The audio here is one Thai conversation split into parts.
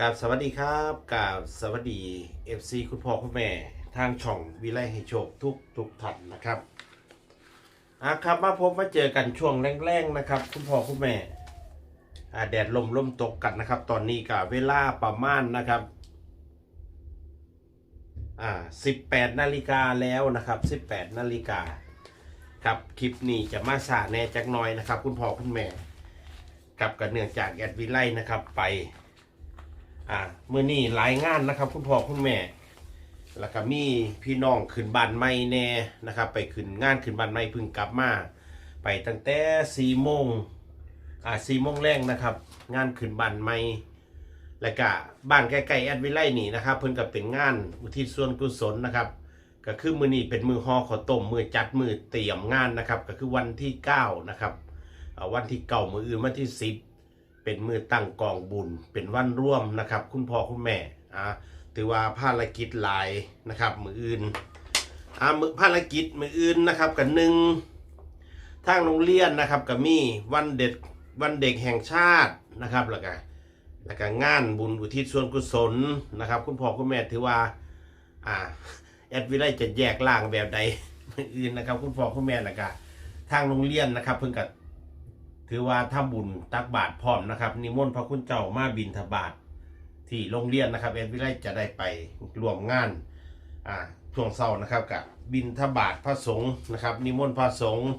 กับสวัสดีครับกับสวัสดี FC คุณพ่อคุณแม่ทางช่องวิไลให้โชคทุกทุกท่านนะครับอะครับมาพบมาเจอกันช่วงแรงๆนะครับ คุณพ่อคุณแม่อ่าแดดลมลมตกกันนะครับ ตอนนี้กับเวลาประมาณนะครับอ่า18นาฬิกาแล้วนะครับ18นาฬิกาครับคลิปนี้จะมาสาแน่จักหน่อยนะครับ คุณพ่อคุณแม่กับกันเนื่องจากแอดวิไลนะครับไป อ่ามื่อนี้หลายงานนะครับ คุณพ่อคุณแม่ แล้วก็มีพี่น้องขึ้นบ้านใหม่แน่นะครับ ไปขึ้นงานขึ้นบ้านใหม่พึ่งกลับมา ไปตั้งแต่สี่โมงอ่าสี่โมงแรงนะครับ งานขึ้นบ้านใหม่แล้วก็บ้านใกล้ๆแอดวิไลนี่นะครับ เพิ่นก็เป็นงานอุทิศส่วนกุศลนะครับ ก็คือมือนี้เป็นมือห่อข้าวต้มมือจัดมือเตรียมงานนะครับ ก็คือวันที่เก้านะครับวันที่เก้ามืออื่นวันที่สิบ เป็นมือตั้งกองบุญ เป็นวันร่วมนะครับ คุณพ่อคุณแม่อ่าถือว่าภารกิจหลายนะครับ มืออื่นอ่ามือภารกิจมืออื่นนะครับกับหนึ่งทางโรงเรียนนะครับกับมีวันเด็กวันเด็กแห่งชาตินะครับแล้วก็แล้วก็งานบุญอุทิศส่วนกุศลนะครับ คุณพ่อคุณแม่ถือว่าอ่าแอดวิไลจะแยกล่างแบบใดมืออื่นนะครับ คุณพ่อคุณแม่แล้วก็ทางโรงเรียนนะครับ เพิ่งกับ ถือว่าถ้าบุญตักบาตรพร้อมนะครับ นิมนต์พระคุณเจ้ามาบินทบาทที่โรงเรียนนะครับเอ็นวิไลจะได้ไปร่วมงานอ่าช่วงเช้านะครับกับบินทบาทพระสงฆ์นะครับ นิมนต์พระสงฆ์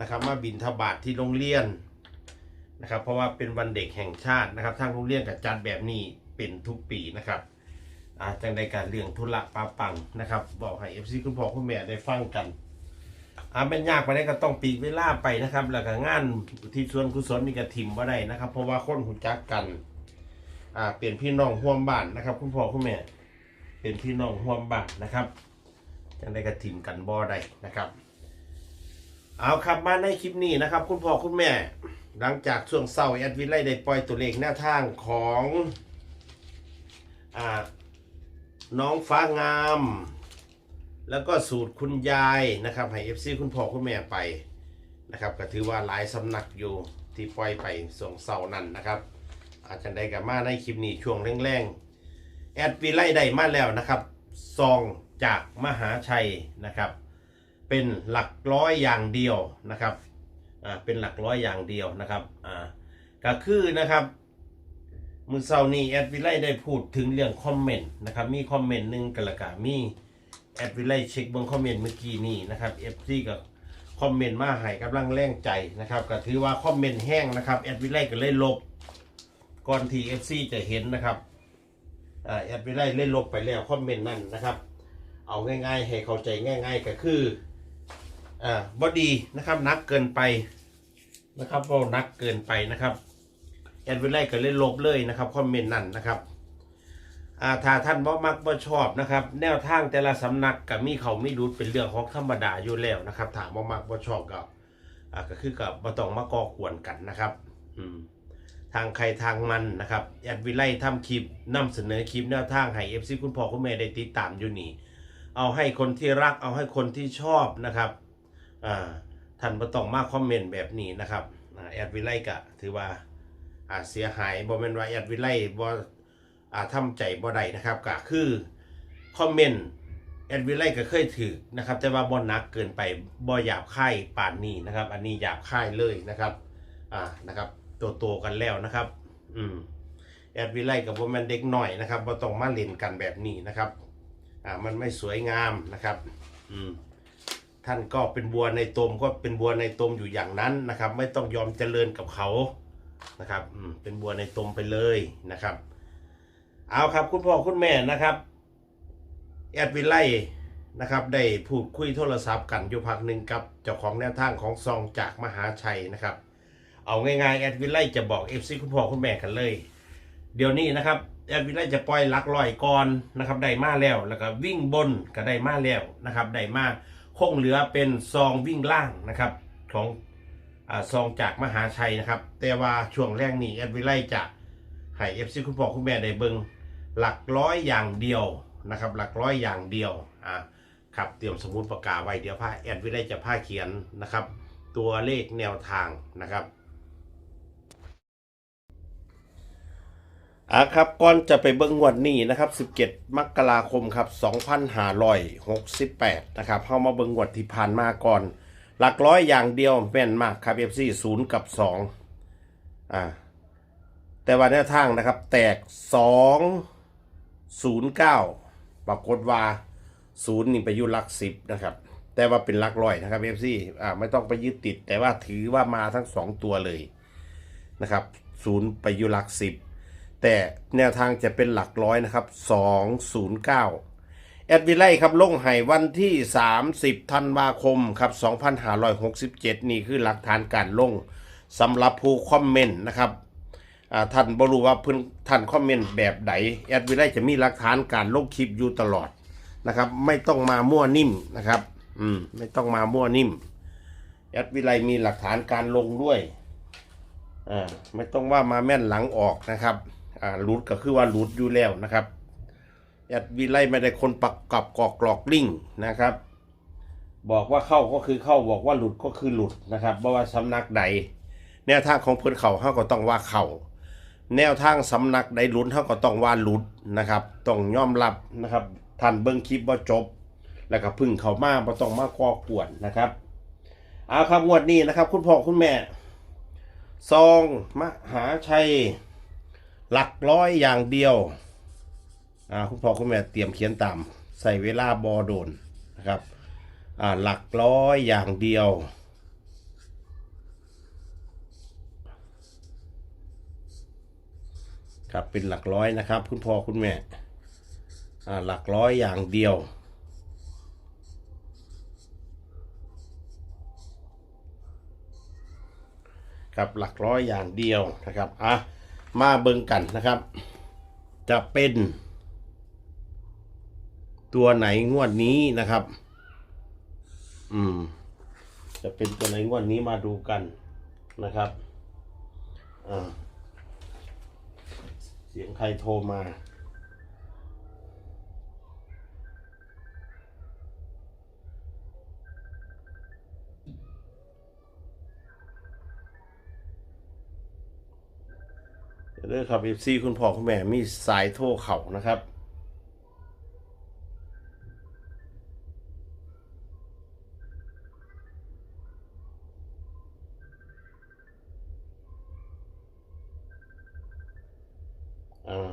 นะครับ มาบินทบาทที่โรงเรียนนะครับ เพราะว่าเป็นวันเด็กแห่งชาตินะครับทางโรงเรียนกับจัดแบบนี้เป็นทุกปีนะครับอ่าจังได้การเรื่องธุระปาปังนะครับ บอกให้เอฟซีคุณพ่อคุณแม่ได้ฟังกัน อ่าเป็นยากไปได้ก็ต้องปีกเวลาไปนะครับ แล้วก็งานที่ส่วนกุศลนี่ก็ถิ่มว่าได้นะครับ เพราะว่าคนหูจักกัน อ่าเปลี่ยนพี่น้องห่วมบ้านนะครับ คุณพ่อคุณแม่เป็นพี่น้องห่วมบ้านนะครับจังได้ก็ถิ่มกันบ่ได้นะครับ เอาครับมาในคลิปนี้นะครับ คุณพ่อคุณแม่ หลังจากช่วงเศร้าแอดวินไล่ได้ปล่อยตัวเลขแนวทางของอ่าน้องฟ้างาม แล้วก็สูตรคุณยายนะครับให้เอฟซีคุณพ่อคุณแม่ไปนะครับก็ถือว่าหลายสำนักอยู่ที่ปล่อยไปส่งเสาร์นั้นนะครับ อาจจะได้กับมาในคลิปนี้ช่วงแรงๆแอดวีไล่ได้มาแล้วนะครับซองจากมหาชัยนะครับ เป็นหลักร้อยอย่างเดียวนะครับอ่าเป็นหลักร้อยอย่างเดียวนะครับอ่าก็คือนะครับมือเซาร์นี้แอดวิไลได้พูดถึงเรื่องคอมเมนต์นะครับมีคอมเมนต์หนึ่งกันละกะมี แอดวิไลเช็คเบิ้งคอมเมนต์เมื่อกี้นี่นะครับเอฟซีกับคอมเมนต์มาให้กำลังแรงใจนะครับก็ถือว่าคอมเมนต์แห้งนะครับแอดวิไลก็เลยลบ ก่อนที่เอฟซีจะเห็นนะครับแอดวิไลเล่นลบไปแล้วคอมเมนต์นั่นนะครับ เอาง่าย ๆ ให้เข้าใจง่าย ๆ ก็คืออ่าบอดีนะครับนักเกินไปนะครับว่านักเกินไปนะครับแอดวิไลก็เลยลบเลยนะครับคอมเมนต์นั่นนะครับ อ่าถ้าท่านบ่มักบ่ชอบนะครับ แนวทางแต่ละสำนักกับมีเขาไม่รู้เป็นเรื่องของธรรมดาอยู่แล้วนะครับถามบ่มักบ่ชอบก็อ่าก็คือกับบ่ต้องมาก่อกวนกันนะครับอืมทางใครทางมันนะครับแอดวิไลทำคลิปนำเสนอคลิปแนวทางให้ FC คุณพ่อคุณแม่ได้ติดตามอยู่นี่ เอาให้คนที่รักเอาให้คนที่ชอบนะครับอ่าท่านบ่ต้องมาคอมเมนต์แบบนี้นะครับแอดวิไลก็ถือว่าอาเสียหายบ่แม่นว่าแอดวิไลบ่อ่า ทำใจบ่ได้นะครับก็คือคอมเมนต์แอดวิไลก็เคยถือนะครับ แต่ว่าบ่หนักเกินไปบ่หยาบคายป่านนี้นะครับ อันนี้หยาบคายเลยนะครับอ่านะครับตัวโตกันแล้วนะครับอืมแอดวิไลกับบ่แม่นเด็กหน่อยนะครับบ่ต้องมาเล่นกันแบบนี้นะครับอ่ามันไม่สวยงามนะครับอืมท่านก็เป็นบัวในตมก็เป็นบัวในตมอยู่อย่างนั้นนะครับ ไม่ต้องยอมเจริญกับเขานะครับอืมเป็นบัวในตมไปเลยนะครับ เอาครับ คุณพ่อคุณแม่นะครับแอดวิไลนะครับ ได้พูดคุยโทรศัพท์กันอยู่พักหนึ่งกับเจ้าของแนวทางของซองจากมหาชัยนะครับ เอาง่ายๆแอดวิไลจะบอกเอฟซีคุณพ่อคุณแม่กันเลย เดี๋ยวนี้นะครับแอดวิไลจะปล่อยลักลอยก่อนนะครับได้มาแล้วแล้วก็วิ่งบนก็ได้มาแล้วนะครับได้มาคงเหลือเป็นซองวิ่งล่างนะครับของซองจากมหาชัยนะครับ แต่ว่าช่วงแรกนี้แอดวิไลจะให้เอฟซีคุณพ่อคุณแม่ได้เบิง หลักร้อยอย่างเดียวนะครับ หลักร้อยอย่างเดียวอ่าครับเตรียมสมุดปากกาไว้เดี๋ยวผ้าแอดวิได้จะผ้าเขียนนะครับ ตัวเลขแนวทางนะครับอะครับก่อนจะไปเบิ้งงวดนี้นะครับ 17 มกราคมครับ 2568 นะครับเข้ามาเบิ้งงวดที่ผ่านมาก่อน หลักร้อยอย่างเดียวแม่นมากครับ FC 0กับ 2 อ่าแต่ว่าแนวทางนะครับ แตก 2 0 9ปรากฏว่า0นี่ไปอยู่หลัก10นะครับ แต่ว่าเป็นหลักร้อยนะครับ FC อ่าไม่ต้องไปยึดติด แต่ว่าถือว่ามาทั้ง2ตัวเลยนะครับ0ไปอยู่หลัก10แต่แนวทางจะเป็นหลักร้อยนะครับ209แอดวิไลครับลงไห้วันที่ 30ธันวาคมครับ2567 นี่คือหลักฐานการลงสำหรับผู้คอมเมนต์นะครับ อ่าท่านบรู้ว่าเพื่อนท่านคอมเมนต์แบบใดแอดวิไลจะมีหลักฐานการลงคลิปอยู่ตลอดนะครับ ไม่ต้องมามั่วนิ่มนะครับ อืมไม่ต้องมามั่วนิ่มแอดวิไลมีหลักฐานการลงด้วยอ่าไม่ต้องว่ามาแม่นหลังออกนะครับอ่าหลุดก็คือว่าหลุดอยู่แล้วนะครับแอดวิไลไม่ได้คนปักกับกอกกรอกลิงนะครับ บอกว่าเข้าก็คือเข้าบอกว่าหลุดก็คือหลุดนะครับบ่ว่าสำนักใดแนวทางของเพื่อนเขาเขาก็ต้องว่าเข้า แนวทางสำนักใดหลุดเขาก็ต้องว่าหลุดนะครับ ต้องยอมรับนะครับท่านเบิ้งคลิปว่าจบ แล้วก็พึ่งเขามาบ่ต้องมาก่อกวนนะครับเอาครับงวดนี้นะครับ คุณพ่อคุณแม่ ซองมหาชัย หลักร้อยอย่างเดียวอ่าคุณพ่อคุณแม่เตรียมเขียนตาม ใส่เวลาบอโดนนะครับอ่าหลักร้อยอย่างเดียว ครับเป็นหลักร้อยนะครับ คุณพ่อคุณแม่หลักร้อยอย่างเดียว ครับหลักร้อยอย่างเดียวนะครับอะมาเบิ่งกันนะครับ จะเป็น ตัวไหนงวดนี้นะครับ อืม จะเป็นตัวไหนงวดนี้มาดูกันนะครับอ่า สียงใครโทรมา เด้อครับเอฟซีคุณพ่อคุณแม่มีสายโทรเข่านะครับ อ่า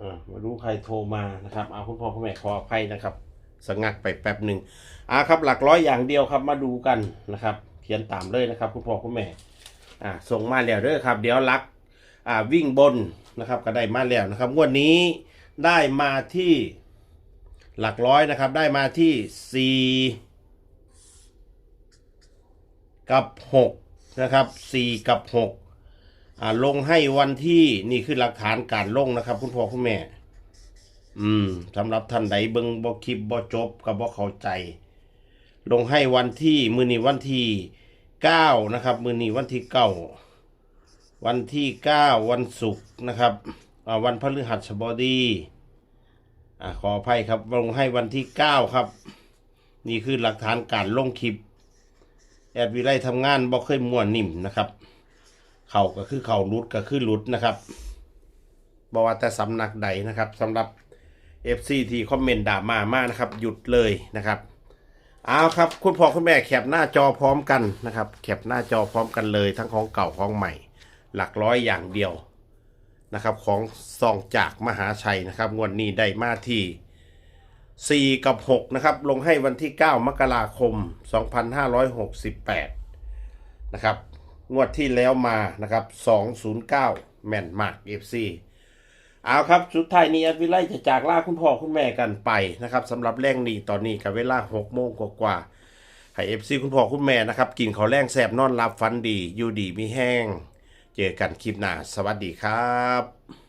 อ่ามาดูใครโทรมานะครับเอาคุณพ่อคุณแม่ขออภัยนะครับสงักไปแป๊บหนึ่งอ่าครับหลักร้อยอย่างเดียวครับมาดูกันนะครับ เขียนตามเลยนะครับคุณพ่อคุณแม่อ่าส่งมาแล้วเด้อครับ เดี๋ยวลักอ่าวิ่งบนนะครับก็ได้มาแล้วนะครับงวดนี้ได้มาที่หลักร้อยนะครับได้มาที่สี่กับหกนะครับสี่กับหก อ่าลงให้วันที่นี่คือหลักฐานการลงนะครับ คุณพ่อคุณแม่ อืมสำหรับท่านใดเบิงบ่คลิปบ่จบกับบ่เข้าใจ ลงให้วันที่มือนี้วันที่เก้านะครับ มือนี้วันที่เก้าวันที่เก้าวันศุกร์นะครับอ่าวันพฤหัสบดีอ่าขออภัยครับ ลงให้วันที่เก้าครับ นี่คือหลักฐานการลงคลิปแอดวิไลทำงานบ่เคยม่วนนิ่มนะครับ เข่าก็คือเข่ารุดก็คือรุดนะครับบอกว่าแต่สำนักใดนะครับสำหรับ FC ที่คอมเมนต์ด่ามามากนะครับ หยุดเลยนะครับเอาครับคุณพ่อคุณแม่แคปหน้าจอพร้อมกันนะครับแคปหน้าจอพร้อมกันเลย ทั้งของเก่าของใหม่ หลักร้อยอย่างเดียวนะครับ ของซองจากมหาชัยนะครับงวดนี้ได้มาที่ 4 กับ 6 นะครับ ลงให้วันที่ 9 มกราคม 2568 นะครับ งวดที่แล้วมานะครับ 209 แม่นมาก FC เอาครับ สุดท้ายนี้อดวิไลจะจากลาคุณพ่อคุณแม่กันไปนะครับสำหรับแรงนี้ตอนนี้กับเวลา6โมงกว่าๆให้ FC คุณพ่อคุณแม่นะครับกินข้าวแรงแสบนอนรับฟันดี อยู่ดีมีแห้ง เจอกันคลิปหน้า สวัสดีครับ